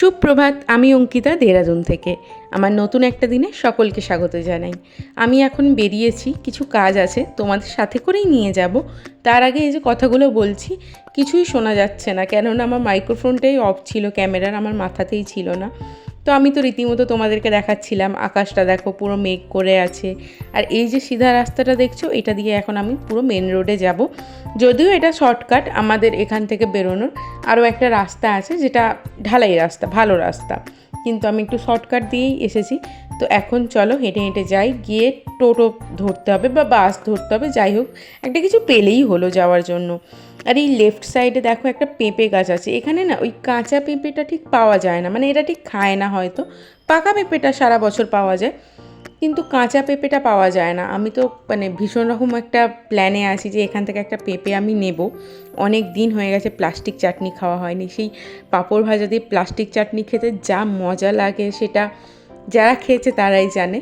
সুপ্রভাত, আমি অঙ্কিতা দেরাদুন থেকে। আমার নতুন একটা দিনে সকলকে স্বাগত জানাই। আমি এখন বেরিয়েছি, কিছু কাজ আছে, তোমাদের সাথে করেই নিয়ে যাব। তার আগে এই যে কথাগুলো বলছি, কিছুই শোনা যাচ্ছে না। কেননা আমার মাইক্রোফোনটাই অফ ছিল ক্যামেরার আমার মাথাতেই ছিল না। তো আমি তো রীতিমতো তোমাদেরকে দেখাচ্ছিলাম, আকাশটা দেখো পুরো মেঘ করে আছে। আর এই যে সিধা রাস্তাটা দেখছ, এটা দিয়ে এখন আমি পুরো মেন রোডে যাব। যদিও এটা শর্টকাট আমাদের এখান থেকে বেরোনোর আরও একটা রাস্তা আছে, যেটা ঢালাই রাস্তা, ভালো রাস্তা। কিন্তু আমি একটু শর্টকাট দিয়েই এসেছি। তো এখন চলো হেঁটে হেঁটে যাই, গিয়ে টোটো ধরতে হবে বা বাস ধরতে হবে, যাই হোক, একটা কিছু পেলেই হলো যাওয়ার জন্য। আর এই লেফট সাইডে দেখো একটা পেঁপে গাছ আছে। এখানে না ওই কাঁচা পেঁপেটা ঠিক পাওয়া যায় না। মানে এটা ঠিক খায় না হয়তো। পাকা পেঁপেটা সারা বছর পাওয়া যায়। কিন্তু কাঁচা পেঁপেটা পাওয়া যায় না। আমি তো মানে ভীষণ রকম একটা প্ল্যানে আছি যে এখান থেকে একটা পেঁপে আমি নেব। অনেক দিন হয়ে গেছে প্লাস্টিক চাটনি খাওয়া হয়নি। সেই পাঁপড় ভাজা দিয়ে প্লাস্টিক চাটনি খেতে যা মজা লাগে সেটা যারা খেয়েছে তারাই জানে।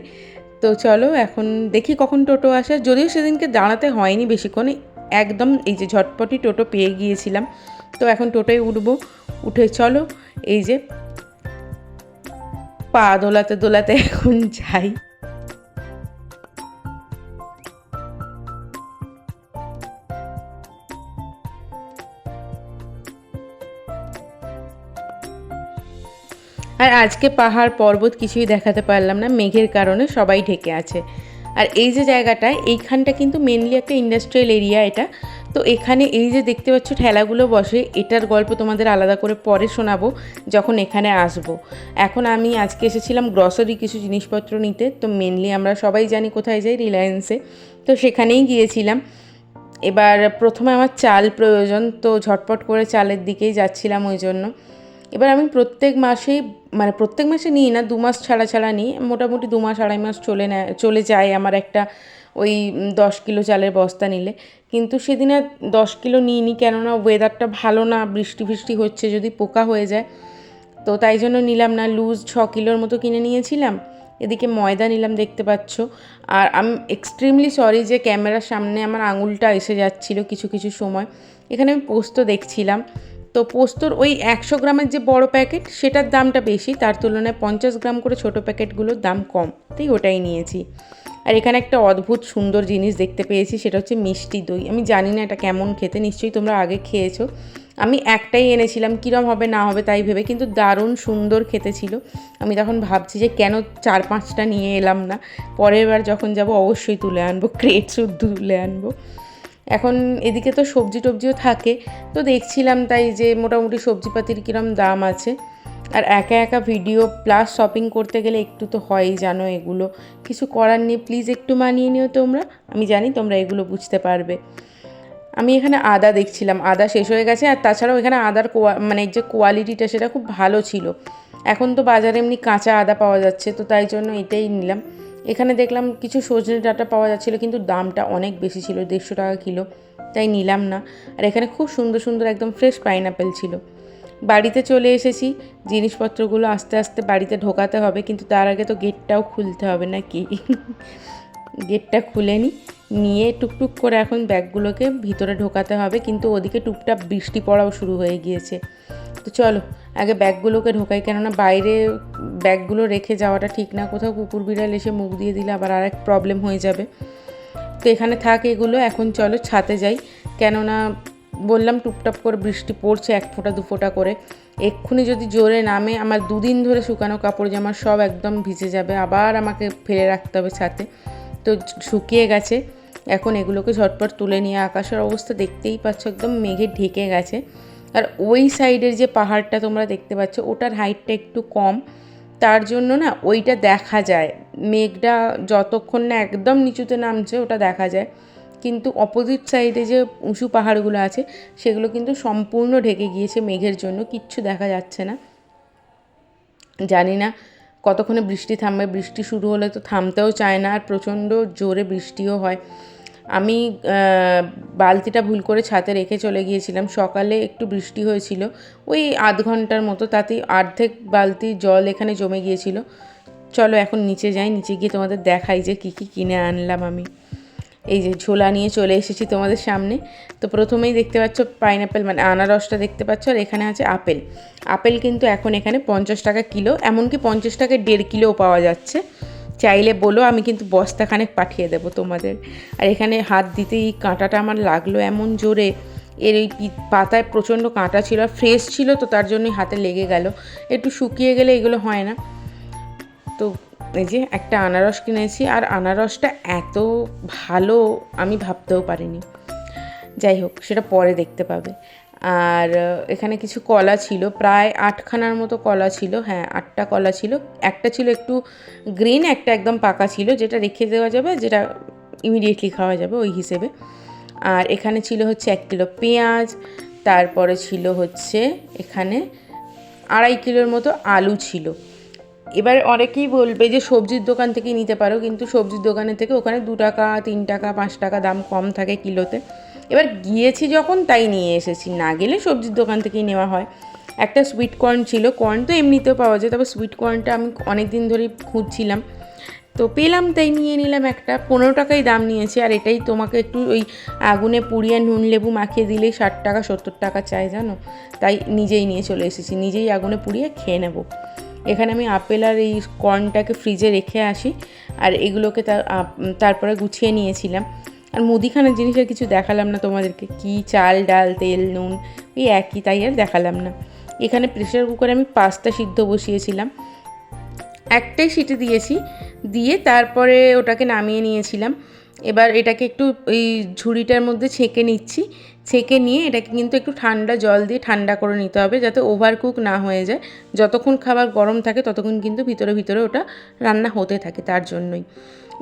তো চলো এখন দেখি কখন টোটো আসে। যদিও সেদিনকে দাঁড়াতে হয়নি বেশিক্ষণ। একদম এই যে ঝটপটি টোটো পেয়ে গিয়েছিলাম। তো এখন টোটোয় উঠবো। উঠে চলো, এই যে পা দোলাতে দোলাতে এখন যাই। আর আজকে পাহাড় পর্বত কিছুই দেখাতে পারলাম না, মেঘের কারণে সবাই ঢেকে আছে। আর এই যে জায়গাটা, এইখানটা কিন্তু মেনলি একটা ইন্ডাস্ট্রিয়াল এরিয়া এটা। তো এখানে এই যে দেখতে পাচ্ছ ঠেলাগুলো বসে, এটার গল্প তোমাদের আলাদা করে পরে শোনাবো যখন এখানে আসব। এখন আমি আজকে এসেছিলাম গ্রসারি কিছু জিনিসপত্র নিতে, তো মেনলি আমরা সবাই জানি কোথায় যাই রিলায়েন্সে তো সেখানেই গিয়েছিলাম। এবার প্রথমে আমার চাল প্রয়োজন, তো ঝটপট করে চালের দিকেই যাচ্ছিলাম ওই জন্য। এবার আমি প্রত্যেক মাসেই মানে প্রত্যেক মাসে নিই না দু মাস ছাড়া ছাড়া নিই। মোটামুটি দু মাস আড়াই মাস চলে নেয়, চলে যায় আমার একটা ওই দশ কিলো চালের বস্তা নিলে। কিন্তু সেদিনে দশ কিলো নিই নি কেননা ওয়েদারটা ভালো না, বৃষ্টি ফৃষ্টি হচ্ছে, যদি পোকা হয়ে যায়। তো তাই জন্য নিলাম না লুজ ছ কিলোর মতো কিনে নিয়েছিলাম। এদিকে ময়দা নিলাম, দেখতে পাচ্ছ। আর আমি এক্সট্রিমলি সরি যে ক্যামেরার সামনে আমার আঙুলটা এসে যাচ্ছিল কিছু কিছু সময়। এখানে আমি পোস্ত দেখছিলাম। তো পোস্তর ওই একশো গ্রামের যে বড় প্যাকেট, সেটার দামটা বেশি। তার তুলনায় পঞ্চাশ গ্রাম করে ছোট প্যাকেটগুলোর দাম কম। তাই ওটাই নিয়েছি। আর এখানে একটা অদ্ভুত সুন্দর জিনিস দেখতে পেয়েছি, সেটা হচ্ছে মিষ্টি দই। আমি জানি না এটা কেমন খেতে, নিশ্চয়ই তোমরা আগে খেয়েছো। আমি একটাই এনেছিলাম, কীরম হবে না হবে তাই ভেবে, কিন্তু দারুণ সুন্দর খেতে ছিল। আমি তখন ভাবছি যে কেন চার পাঁচটা নিয়ে এলাম না? পরের বার যখন যাব, অবশ্যই তুলে আনব ক্রেট শুদ্ধ তুলে আনব। এখন এদিকে তো সবজি টবজিও থাকে, তো দেখছিলাম তাই যে মোটামুটি সবজিপাতির কীরম দাম আছে। আর একা একা ভিডিও প্লাস শপিং করতে গেলে একটু তো হয়ই, জানো এগুলো। কিছু করার নেই প্লিজ একটু মানিয়ে নিও তোমরা। আমি জানি তোমরা এগুলো বুঝতে পারবে। আমি এখানে আদা দেখছিলাম, আদা শেষ হয়ে গেছে আর তাছাড়াও এখানে আদার কোয়া মানে যে কোয়ালিটিটা সেটা খুব ভালো ছিল। এখন তো বাজারে এমনি কাঁচা আদা পাওয়া যাচ্ছে, তো তাই জন্য এটাই নিলাম। এখানে দেখলাম কিছু সজনে ডাঁটা পাওয়া যাচ্ছিল, কিন্তু দামটা অনেক বেশি ছিল, দেড়শো টাকা কিলো। তাই নিলাম না। আর এখানে খুব সুন্দর সুন্দর একদম ফ্রেশ পাইনাপেল ছিল। বাড়িতে চলে এসেছি, জিনিসপত্রগুলো আস্তে আস্তে বাড়িতে ঢোকাতে হবে, কিন্তু তার আগে তো গেটটাও খুলতে হবে না কি গেটটা খুলে নিই নিয়ে টুকটুক করে এখন ব্যাগগুলোকে ভিতরে ঢোকাতে হবে, কিন্তু ওদিকে টুকটাক বৃষ্টি পড়াও শুরু হয়ে গিয়েছে। তো চলো আগে ব্যাগগুলোকে ঢোকাই, কেননা বাইরে ব্যাগগুলো রেখে যাওয়াটা ঠিক না। কোথাও কুকুর বিড়াল এসে মুখ দিয়ে দিলে আবার আরেক প্রবলেম হয়ে যাবে। তো এখানে থাক এগুলো, এখন চলো ছাতে যাই। কেননা বললাম টুপটাপ করে বৃষ্টি পড়ছে, এক ফোঁটা, দু ফোঁটা করে। এক্ষুনি যদি জোরে নামে, আমার দুদিন ধরে শুকানো কাপড় জামা সব একদম ভিজে যাবে। আবার আমাকে ফেলে রাখতে হবে ছাতে তো শুকিয়ে গেছে। এখন এগুলোকে ঝটপট তুলে নিয়ে, আকাশের অবস্থা দেখতেই পাচ্ছ, একদম মেঘে ঢেকে গেছে। আর ওই সাইডের যে পাহাড়টা তোমরা দেখতে পাচ্ছ, ওটার হাইটটা একটু কম। তার জন্য না ওইটা দেখা যায়। মেঘটা যতক্ষণ না একদম নিচুতে নামছে, ওটা দেখা যায়। কিন্তু অপোজিট সাইডে যে উঁচু পাহাড়গুলো আছে, সেগুলো কিন্তু সম্পূর্ণ ঢেকে গিয়েছে মেঘের জন্য। কিচ্ছু দেখা যাচ্ছে না। জানি না কতক্ষণে বৃষ্টি থামবে। বৃষ্টি শুরু হলে তো থামতেও চায় না। আর প্রচণ্ড জোরে বৃষ্টিও হয়। আমি বালতিটা ভুল করে ছাতে রেখে চলে গিয়েছিলাম। সকালে একটু বৃষ্টি হয়েছিল। ওই আধ ঘণ্টার মতো তাতেই অর্ধেক বালতি জল এখানে জমে গিয়েছিল। চলো এখন নিচে যাই। নিচে গিয়ে তোমাদের দেখাই যে কী কী কিনে আনলাম আমি। এই যে ঝোলা নিয়ে চলে এসেছি তোমাদের সামনে। তো প্রথমেই দেখতে পাচ্ছ পাইনঅ্যাপেল মানে আনারসটা দেখতে পাচ্ছ, আর এখানে আছে আপেল। আপেল কিন্তু এখন এখানে পঞ্চাশ টাকা কিলো, এমনকি পঞ্চাশ টাকায় দেড় কিলোও পাওয়া যাচ্ছে। চাইলে বলো, আমি কিন্তু বস্তাখানেক পাঠিয়ে দেবো তোমাদের। আর এখানে হাত দিতেই কাঁটাটা আমার লাগল এমন জোরে। এর এই পাতায় প্রচণ্ড কাঁটা ছিল, আর ফ্রেশ ছিল তো, তার জন্যই হাতে লেগে গেল। একটু শুকিয়ে গেলে এগুলো হয় না। তো এই যে একটা আনারস কিনেছি, আর আনারসটা এত ভালো আমি ভাবতেও পারিনি। যাই হোক, সেটা পরে দেখতে পাবে। আর এখানে কিছু কলা ছিল, প্রায় আটখানার মতো কলা ছিল হ্যাঁ আটটা কলা ছিল। একটা ছিল একটু গ্রিন একটা একদম পাকা ছিল, যেটা রেখে দেওয়া যাবে, যেটা ইমিডিয়েটলি খাওয়া যাবে ওই হিসেবে। আর এখানে ছিল হচ্ছে এক কিলো পেঁয়াজ, তারপরে ছিল হচ্ছে এখানে আড়াই কিলোর মতো আলু ছিল। এবার অনেকেই বলবে যে সবজির দোকান থেকেই নিতে পারো, কিন্তু সবজির দোকানের থেকে ওখানে দু টাকা, তিন টাকা, পাঁচ টাকা দাম কম থাকে কিলোতে। এবার গিয়েছি যখন, তাই নিয়ে এসেছি। না গেলে সবজির দোকান থেকেই নেওয়া হয়। একটা সুইট কর্ন ছিল। কর্ন তো এমনিতেও পাওয়া যায়। তবে সুইট কর্নটা আমি অনেক দিন ধরেই খুঁজছিলাম। তো পেলাম, তাই নিয়ে নিলাম একটা। পনেরো টাকাই দাম নিয়েছে। আর এটাই তোমাকে একটু ওই আগুনে পুড়িয়ে নুন, লেবু মাখিয়ে দিলেই ষাট টাকা, সত্তর টাকা চায় জানো? তাই নিজেই নিয়ে চলে এসেছি। নিজেই আগুনে পুড়িয়ে খেয়ে নেব। এখানে আমি আপেল আর এই কর্নটাকে ফ্রিজে রেখে আসি। আর এগুলোকে তার তারপরে গুছিয়ে নিয়েছিলাম। আর মুদিখানার জিনিসের কিছু দেখালাম না তোমাদেরকে। কি চাল, ডাল, তেল, নুন এই একই, তাই আর দেখালাম না। এখানে প্রেশার কুকারে আমি পাস্তা সিদ্ধ বসিয়েছিলাম। একটাই সিটি দিয়েছি, দিয়ে তারপরে ওটাকে নামিয়ে নিয়েছিলাম। এবার এটাকে একটু ওই ঝুড়িটার মধ্যে ছেঁকে নিচ্ছি। ছেঁকে নিয়ে এটাকে কিন্তু একটু ঠান্ডা জল দিয়ে ঠান্ডা করে নিতে হবে, যাতে ওভার কুক না হয়ে যায়। যতক্ষণ খাবার গরম থাকে, ততক্ষণ কিন্তু ভিতরে ভিতরে ওটা রান্না হতে থাকে তার জন্যই।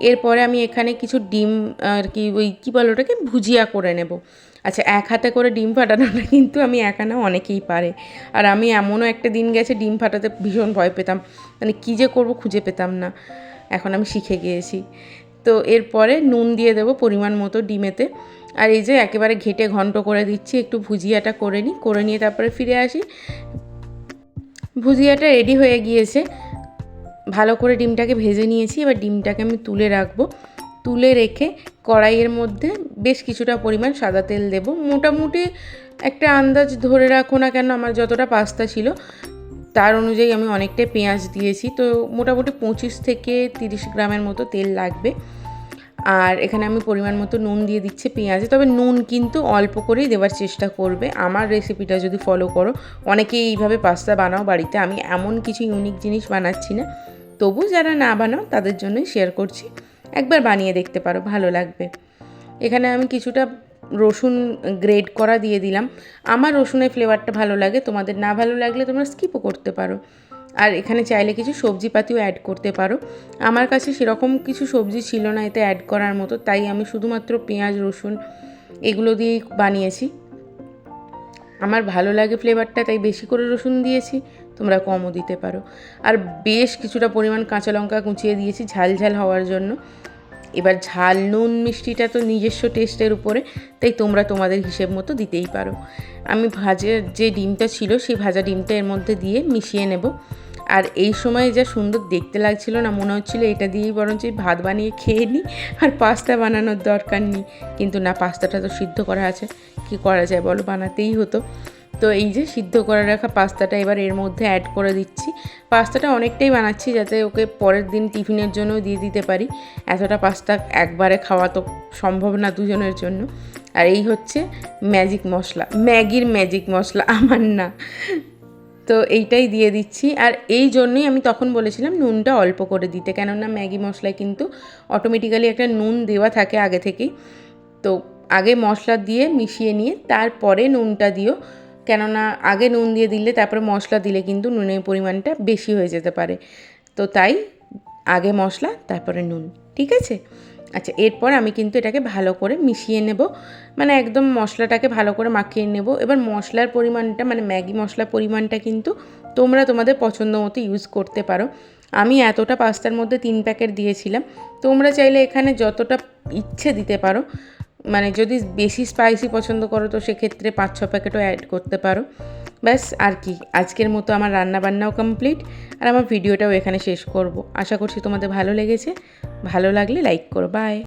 এরপরে আমি এখানে কিছু ডিম, আর কি ওই, কী বলো ওটাকে, ভুজিয়া করে নেব। আচ্ছা এক হাতে করে ডিম ফাটানোটা কিন্তু আমি একা না, অনেকেই পারে। আর আমি এমনও একটা দিন গেছে ডিম ফাটাতে ভীষণ ভয় পেতাম। মানে কী যে করব খুঁজে পেতাম না। এখন আমি শিখে গিয়েছি। তো এরপরে নুন দিয়ে দেবো পরিমাণ মতো ডিমেতে। আর এই যে একেবারে ঘেটে ঘন্ট করে দিচ্ছি, একটু ভুজিয়াটা করে নিই, করে নিয়ে তারপরে ফিরে আসি। ভুজিয়াটা রেডি হয়ে গিয়েছে। ভালো করে ডিমটাকে ভেজে নিয়েছি, এবার ডিমটাকে আমি তুলে রাখব। তুলে রেখে কড়াইয়ের মধ্যে বেশ কিছুটা পরিমাণ সাদা তেল দেব। মোটামুটি একটা আন্দাজ ধরে রাখো না কেন, আমার যতটা পাস্তা ছিল, তার অনুযায়ী আমি অনেকটাই পেঁয়াজ দিয়েছি। তো মোটামুটি পঁচিশ থেকে তিরিশ গ্রামের মতো তেল লাগবে। আর এখানে আমি পরিমাণ মতো নুন দিয়ে দিচ্ছি পেঁয়াজে। তবে নুন কিন্তু অল্প করেই দেওয়ার চেষ্টা করবে। আমার রেসিপিটা যদি ফলো করো, অনেকেই এইভাবে পাস্তা বানাও বাড়িতে। আমি এমন কিছু ইউনিক জিনিস বানাচ্ছি না। তবু যারা না বানাও, তাদের জন্যই শেয়ার করছি। একবার বানিয়ে দেখতে পারো, ভালো লাগবে। এখানে আমি কিছুটা রসুন গ্রেড করা দিয়ে দিলাম। আমার রসুনের ফ্লেভারটা ভালো লাগে, তোমাদের না ভালো লাগলে তোমরা স্কিপও করতে পারো। আর এখানে চাইলে কিছু সবজিপাতিও অ্যাড করতে পারো। আমার কাছে সেরকম কিছু সবজি ছিল না এতে অ্যাড করার মতো, তাই আমি শুধুমাত্র পেঁয়াজ, রসুন এগুলো দিয়েই বানিয়েছি। আমার ভালো লাগে ফ্লেভারটা তাই বেশি করে রসুন দিয়েছি। তোমরা কমও দিতে পারো। আর বেশ কিছুটা পরিমাণ কাঁচা লঙ্কা কুচিয়ে দিয়েছি ঝাল ঝাল হওয়ার জন্য। এবার ঝাল নুন মিষ্টিটা তো নিজস্ব টেস্টের উপরে, তাই তোমরা তোমাদের হিসেব মতো দিতেই পারো। আমি ভাজের যে ডিমটা ছিল, সেই ভাজা ডিমটা এর মধ্যে দিয়ে মিশিয়ে নেব। আর এই সময় যা সুন্দর দেখতে লাগছিল না, মনে হচ্ছিল এটা দিয়েই বরঞ্চ ভাত বানিয়ে খেয়ে নিই, আর পাস্তা বানানোর দরকার নেই। কিন্তু না, পাস্তাটা তো সিদ্ধ করা আছে, কি করা যায় বলো? বানাতেই হতো। তো এই যে সিদ্ধ করে রাখা পাস্তাটা এবার এর মধ্যে অ্যাড করে দিচ্ছি। পাস্তাটা অনেকটাই বানাচ্ছি যাতে ওকে পরের দিন টিফিনের জন্য দিয়ে দিতে পারি। এতটা পাস্তা একবারে খাওয়া তো সম্ভব না দুজনের জন্য। আর এই হচ্ছে ম্যাজিক মশলা। ম্যাগির ম্যাজিক মশলা, আমার না। তো এইটাই দিয়ে দিচ্ছি। আর এই জন্যই আমি তখন বলেছিলাম নুনটা অল্প করে দিতে, কেননা ম্যাগি মশলায় কিন্তু অটোমেটিক্যালি একটা নুন দেওয়া থাকে আগে থেকেই। তো আগে মশলা দিয়ে মিশিয়ে নিয়ে তারপরে নুনটা দিও। কেননা আগে নুন দিয়ে দিলে, তারপরে মশলা দিলে কিন্তু নুনের পরিমাণটা বেশি হয়ে যেতে পারে। তো তাই আগে মশলা, তারপরে নুন, ঠিক আছে? আচ্ছা এরপর আমি কিন্তু এটাকে ভালো করে মিশিয়ে নেব। মানে একদম মশলাটাকে ভালো করে মাখিয়ে নেব। এবার মশলার পরিমাণটা মানে ম্যাগি মশলার পরিমাণটা কিন্তু তোমরা তোমাদের পছন্দ মতো ইউজ করতে পারো। আমি এতটা পাস্তার মধ্যে তিন প্যাকেট দিয়েছিলাম। তোমরা চাইলে এখানে যতটা ইচ্ছে দিতে পারো। মানে যদি বেশি স্পাইসি পছন্দ করো, তো সেক্ষেত্রে পাঁচ, ছ প্যাকেটও অ্যাড করতে পারো। ব্যাস, আর কি। আজকের মতো আমার রান্না বান্নাও কমপ্লিট আর আমার ভিডিওটাও এখানে শেষ করব। আশা করছি তোমাদের ভালো লেগেছে। ভালো লাগলে লাইক করো। বাই